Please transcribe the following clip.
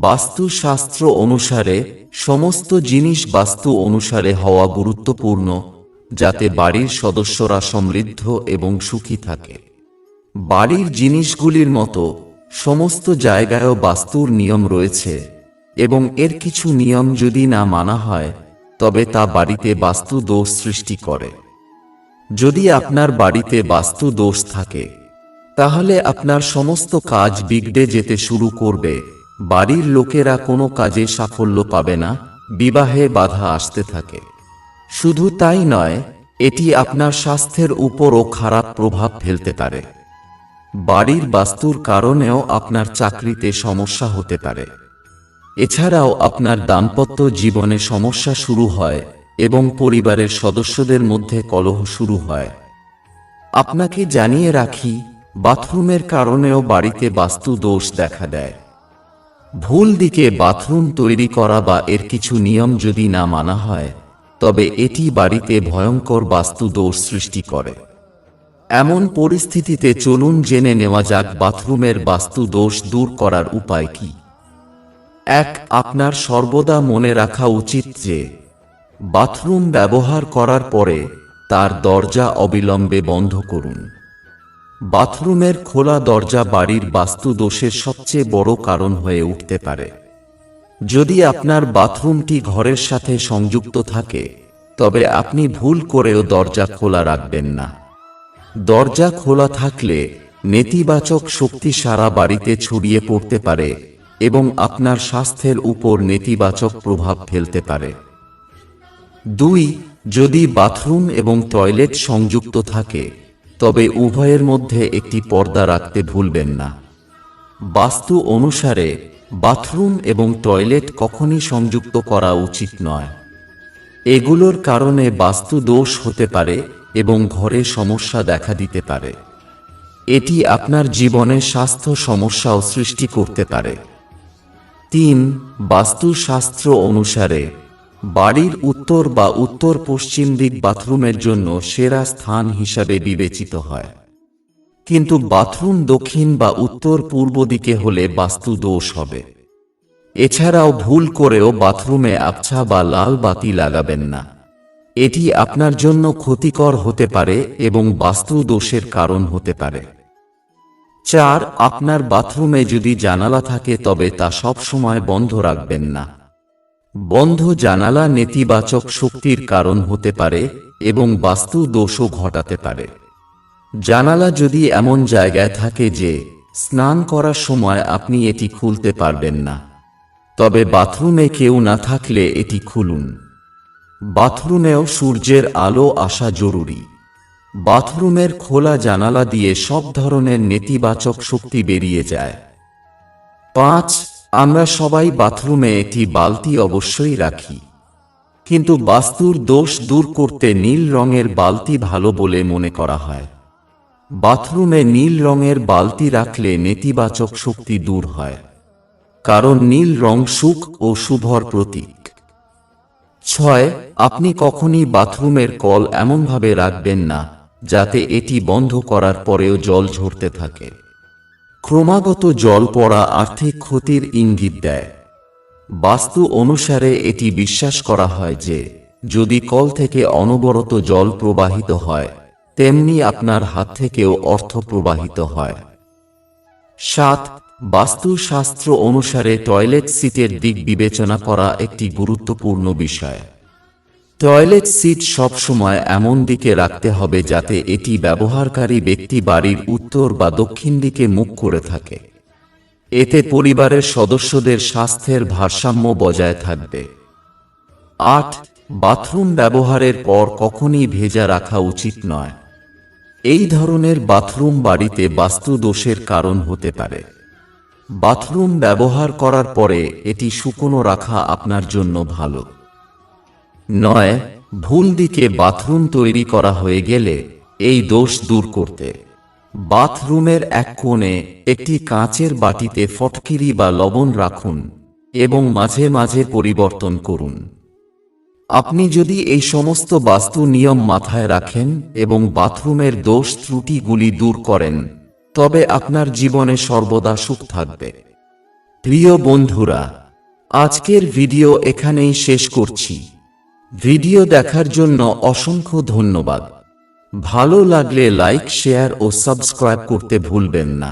বাস্তুশাস্ত্র অনুসারে, সমস্ত জিনিস বাস্তু অনুসারে হওয়া গুরুত্বপূর্ণ, যাতে বাড়ির সদস্যরা সমৃদ্ধ এবং সুখী থাকে। বাড়ির জিনিসগুলির মতো, সমস্ত জায়গায়ও বাস্তুর নিয়ম রয়েছে, এবং এর কিছু নিয়ম যদি না মানা হয়, তবে তা বাড়িতে বাস্তু দোষ সৃষ্টি করে। যদি আপনার বাড়িতে বাস্তু দোষ থাকে, তাহলে আপনার সমস্ত কাজ বিগড়ে যেতে শুরু করবে। বাড়ির লোকেরা কোনো কাজে সাফল্য পাবে না, বিবাহে বাধা আসতে থাকে। শুধু তাই নয়, এটি আপনার স্বাস্থ্যের উপরও খারাপ প্রভাব ফেলতে পারে। বাড়ির বাস্তুর কারণেও আপনার চাকরিতে সমস্যা হতে পারে। এছাড়াও আপনার দাম্পত্য জীবনে সমস্যা শুরু হয় এবং পরিবারের সদস্যদের মধ্যে কলহ শুরু হয়। আপনাকে জানিয়ে রাখি, বাথরুমের কারণেও বাড়িতে বাস্তু দোষ দেখা দেয়। ভুল দিকে বাথরুম তৈরি করা বা এর কিছু নিয়ম যদি না মানা হয়, তবে এটি বাড়িতে ভয়ঙ্কর বাস্তু দোষ সৃষ্টি করে। এমন পরিস্থিতিতে চলুন জেনে নেওয়া যাক বাথরুমের বাস্তু দোষ দূর করার উপায় কি। এক, আপনার সর্বদা মনে রাখা উচিত যে, বাথরুম ব্যবহার করার পরে তার দরজা অবিলম্বে বন্ধ করুন। বাথরুমের খোলা দরজা বাড়ির বাস্তু দোষের সবচেয়ে বড় কারণ হয়ে উঠতে পারে। যদি আপনার বাথরুমটি ঘরের সাথে সংযুক্ত থাকে, তবে আপনি ভুল করেও দরজা খোলা রাখবেন না। দরজা খোলা থাকলে নেতিবাচক শক্তি সারা বাড়িতে ছড়িয়ে পড়তে পারে এবং আপনার স্বাস্থ্যের উপর নেতিবাচক প্রভাব ফেলতে পারে। দুই, যদি বাথরুম এবং টয়লেট সংযুক্ত থাকে তবে উভয়ের মধ্যে একটি পর্দা রাখতে ভুলবেন না। বাস্তু অনুসারে, বাথরুম এবং টয়লেট কখনই সংযুক্ত করা উচিত নয়। এগুলোর কারণে বাস্তু দোষ হতে পারে এবং ঘরে সমস্যা দেখা দিতে পারে। এটি আপনার জীবনে স্বাস্থ্য সমস্যাও সৃষ্টি করতে পারে। তিন, বাস্তুশাস্ত্র অনুসারে বাড়ির উত্তর বা উত্তর পশ্চিম দিক বাথরুমের জন্য সেরা স্থান হিসাবে বিবেচিত হয়। কিন্তু বাথরুম দক্ষিণ বা উত্তর পূর্ব দিকে হলে বাস্তু দোষ হবে। এছাড়াও ভুল করেও বাথরুমে আবছা বা লাল বাতি লাগাবেন না। এটি আপনার জন্য ক্ষতিকর হতে পারে এবং বাস্তু দোষের কারণ হতে পারে। চার, আপনার বাথরুমে যদি জানালা থাকে তবে তা সব সময় বন্ধ রাখবেন না। বন্ধ জানালা নেতিবাচক শক্তির কারণ হতে পারে এবং বাস্তু দোষও ঘটাতে পারে। জানালা যদি এমন জায়গায় থাকে যে, স্নান করার সময় আপনি এটি খুলতে পারবেন না। তবে বাথরুমে কেউ না থাকলে এটি খুলুন। বাথরুমেও সূর্যের আলো আসা জরুরি। বাথরুমের খোলা জানালা দিয়ে সব ধরনের নেতিবাচক শক্তি বেরিয়ে যায়। পাঁচ আমরা সবাই বাথরুমে একটি বালতি অবশ্যই রাখি। কিন্তু বাস্তুর দোষ দূর করতে নীল রঙের বালতি ভালো বলে মনে করা হয়। বাথরুমে নীল রঙের বালতি রাখলে নেতিবাচক শক্তি দূর হয়। কারণ নীল রং সুখ ও শুভর প্রতীক। ছয়, আপনি কখনই বাথরুমের কল এমনভাবে রাখবেন না, যাতে এটি বন্ধ করার পরেও জল ঝরতে থাকে। ক্রমাগত জল পড়া আর্থিক ক্ষতির ইঙ্গিত দেয়। বাস্তু অনুসারে এটি বিশ্বাস করা হয় যে, যদি কল থেকে অনবরত জল প্রবাহিত হয়, তেমনি আপনার হাত থেকেও অর্থ প্রবাহিত হয়। সাত বাস্তুশাস্ত্র অনুসারে টয়লেট সিটের দিক বিবেচনা করা একটি গুরুত্বপূর্ণ বিষয়। টয়লেট সিট সবসময় এমন দিকে রাখতে হবে যাতে এটি ব্যবহারকারী ব্যক্তি বাড়ির উত্তর বা দক্ষিণ দিকে মুখ করে থাকে। এতে পরিবারের সদস্যদের স্বাস্থ্যের ভারসাম্য বজায় থাকবে। আট, বাথরুম ব্যবহারের পর কখনই ভেজা রাখা উচিত নয়। এই ধরনের বাথরুম বাড়িতে বাস্তু দোষের কারণ হতে পারে। বাথরুম ব্যবহার করার পরে এটি শুকনো রাখা আপনার জন্য ভালো। নয় ভুল দিকে বাথরুম তৈরি করা হয়ে গেলে এই দোষ দূর করতে। বাথরুমের এক কোণে একটি কাঁচের বাটিতে ফটকিরি বা লবণ রাখুন এবং মাঝে মাঝে পরিবর্তন করুন। আপনি যদি এই সমস্ত বাস্তু নিয়ম মাথায় রাখেন এবং বাথরুমের দোষ ত্রুটিগুলি দূর করেন, তবে আপনার জীবনে সর্বদা সুখ থাকবে। প্রিয় বন্ধুরা, আজকের ভিডিও এখানেই শেষ করছি। ভিডিও দেখার জন্য অসংখ্য ধন্যবাদ। ভালো লাগলে লাইক শেয়ার ও সাবস্ক্রাইব করতে ভুলবেন না।